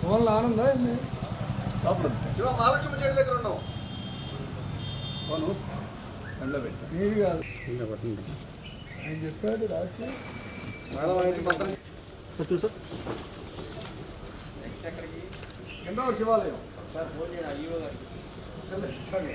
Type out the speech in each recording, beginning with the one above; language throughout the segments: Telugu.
ఫోన్లో ఆనందా ఏంది? శివ మహాలక్ష్మి చెట్టు దగ్గర ఉన్నావు నీది కాదు ఆయన చెప్పాడు రాత్రి మేడం ఆయన మంత్రం ఎన్నో శివాలయం ఇవన్నీ నమ్మకాయ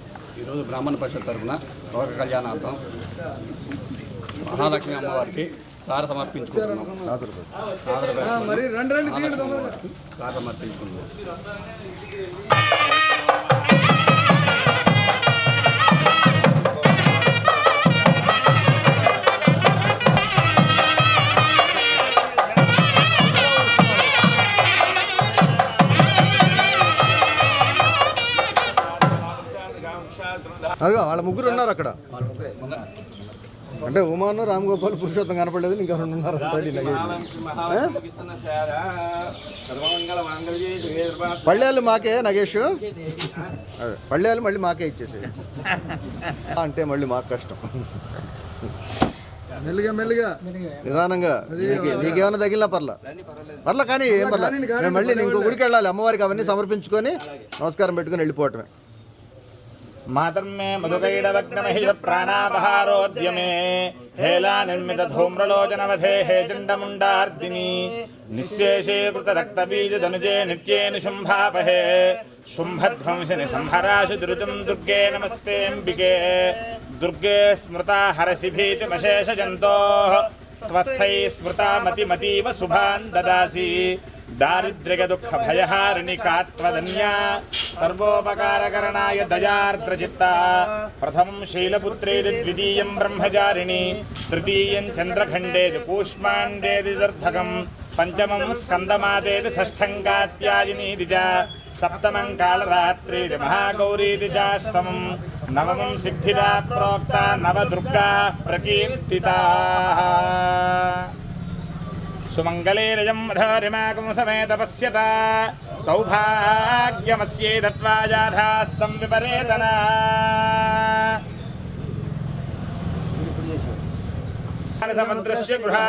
ఈరోజు బ్రాహ్మణ పరిషత్ తరఫున లోక కళ్యాణార్థం మహాలక్ష్మి అమ్మవారికి సార సమర్పించుకుంటున్నాం. సార సమర్పించుకున్నాం అదిగో వాళ్ళ ముగ్గురు ఉన్నారు అక్కడ. అంటే ఉమాను రామ్ గోపాల్ పురుషోత్తం కనపడలేదు ఇంకా రెండు ఉన్నారు. పళ్ళేళ్ళు మాకే నగేష్? అదే పళ్ళేళ్ళు మళ్ళీ మాకే ఇచ్చేసి అంటే మళ్ళీ మాకు కష్టం. మెల్లిగా మెల్లిగా. నిదానంగా. నీకే- నీకేమైనా తగిలినా పర్లా. పర్లా కానీ ఏం పర్లా. నేను మళ్ళీ నేను ఇంకో గుడికి వెళ్ళాలి. అమ్మవారికి అవన్నీ సమర్పించుకొని నమస్కారం పెట్టుకొని వెళ్ళిపోవటమే. मातर्मे मधुकैडवग्नमहिषप्राणापहारोद्यमे हेलानिर्मितधूम्रलोचनवधे हे चण्डमुण्डार्दिनी निःशेषीकृतरक्तबीजधनुजे नित्ये निशुम्भापहे शुम्भध्वंसिनि संहराशु दुरुतम् दुर्गे नमस्तेऽम्बिके दुर्गे स्मृता हरसिभीतिमशेषजन्तोः स्वस्थैः स्मृता मतिमतीव शुभान् ददासि। హరసి భీతిమశేష జంతో స్వస్థై స్మృతా మతిమతీవ శుభాన్ దదాసి దారిద్ర్య దుఃఖ భయహారిణి కాత్వదన్యా సర్వోపకారకరణాయ దయార్ద్రచిత్త ప్రథమం శైలపుత్రేది ద్వితీయం బ్రహ్మచారిణి. తృతీయం చంద్రఖండేది కూష్మాండేది దర్ధకం. పంచమం స్కందమాదేది షష్ఠం కాత్యాయనీది చ సప్తమం కాళరాత్రీది మహాగౌరీది చాష్టమం నవమం సిద్ధిదా